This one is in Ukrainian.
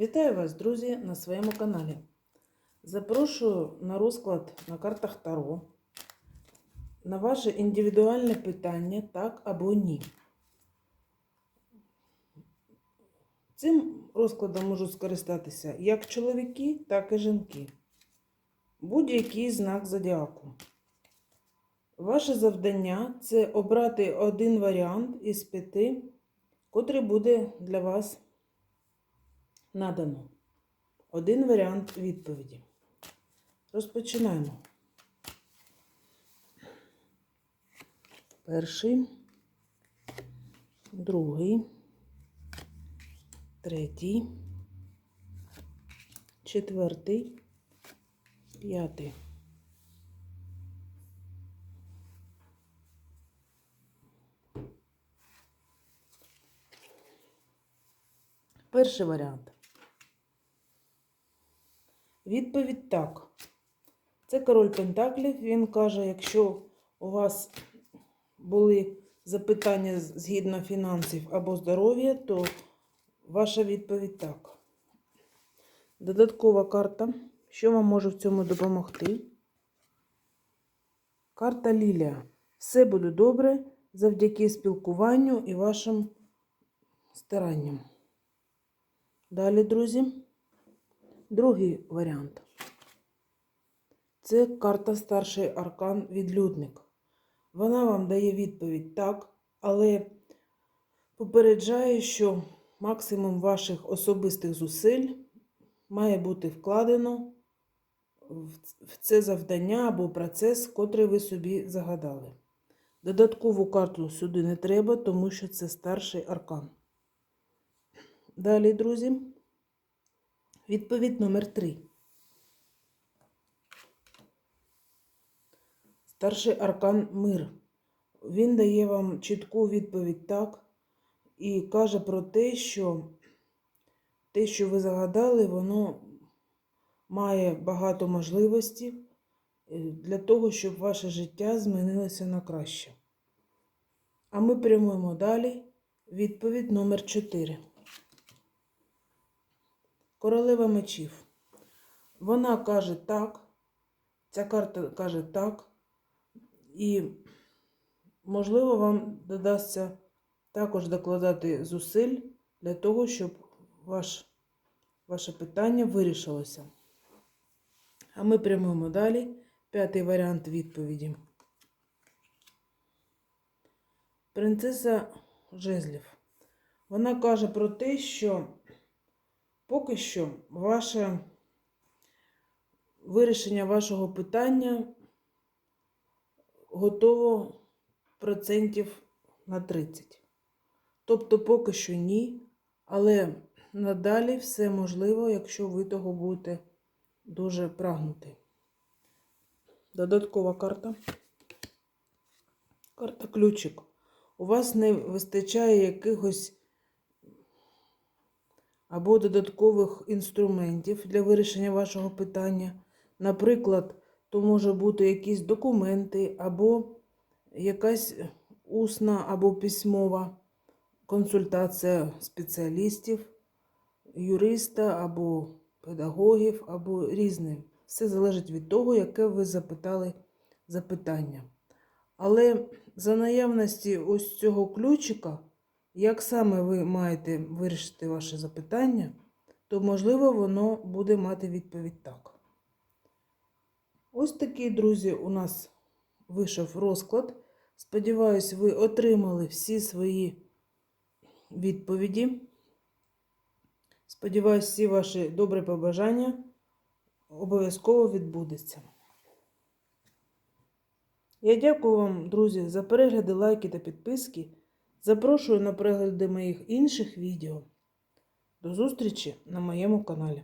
Вітаю вас, друзі, на своєму каналі. Запрошую на розклад на картах Таро на ваше індивідуальне питання так або ні. Цим розкладом можуть скористатися як чоловіки, так і жінки. Будь-який знак зодіаку. Ваше завдання це обрати один варіант із п'яти, котрий буде для вас надано. Один варіант відповіді. Розпочинаємо. Перший, другий, третій, четвертий, п'ятий. Перший варіант. Відповідь так. Це король Пентаклів. Він каже, якщо у вас були запитання згідно фінансів або здоров'я, то ваша відповідь так. Додаткова карта. Що вам може в цьому допомогти? Карта Лілія. Все буде добре завдяки спілкуванню і вашим старанням. Далі, друзі, другий варіант. Це карта старший аркан відлюдник. Вона вам дає відповідь так, але попереджає, що максимум ваших особистих зусиль має бути вкладено в це завдання або процес, котрий ви собі загадали. Додаткову карту сюди не треба, тому що це старший аркан. Далі, друзі, відповідь номер 3. Старший аркан мир. Він дає вам чітку відповідь так і каже про те, що те, що ви загадали, воно має багато можливостей для того, щоб ваше життя змінилося на краще. А ми прямуємо далі. Відповідь номер 4. Королева мечів. Вона каже так. Ця карта каже так. І, можливо, вам додасться також докладати зусиль для того, щоб ваш, ваше питання вирішилося. А ми прямуємо далі. П'ятий варіант відповіді. Принцеса Жезлів. Вона каже про те, що поки що ваше вирішення вашого питання готово процентів на 30. Тобто, поки що ні, але надалі все можливо, якщо ви того будете дуже прагнути. Додаткова карта. Карта ключик. У вас не вистачає якихось або додаткових інструментів для вирішення вашого питання. Наприклад, то може бути якісь документи, або якась усна або письмова консультація спеціалістів, юриста або педагогів, або різне. Все залежить від того, яке ви запитали запитання. Але за наявності ось цього ключика, як саме ви маєте вирішити ваше запитання, то, можливо, воно буде мати відповідь так. Ось такий, друзі, у нас вийшов розклад. Сподіваюсь, ви отримали всі свої відповіді. Сподіваюсь, всі ваші добрі побажання обов'язково відбудеться. Я дякую вам, друзі, за перегляди, лайки та підписки. Запрошую на перегляди моїх інших відео. До зустрічі на моєму каналі.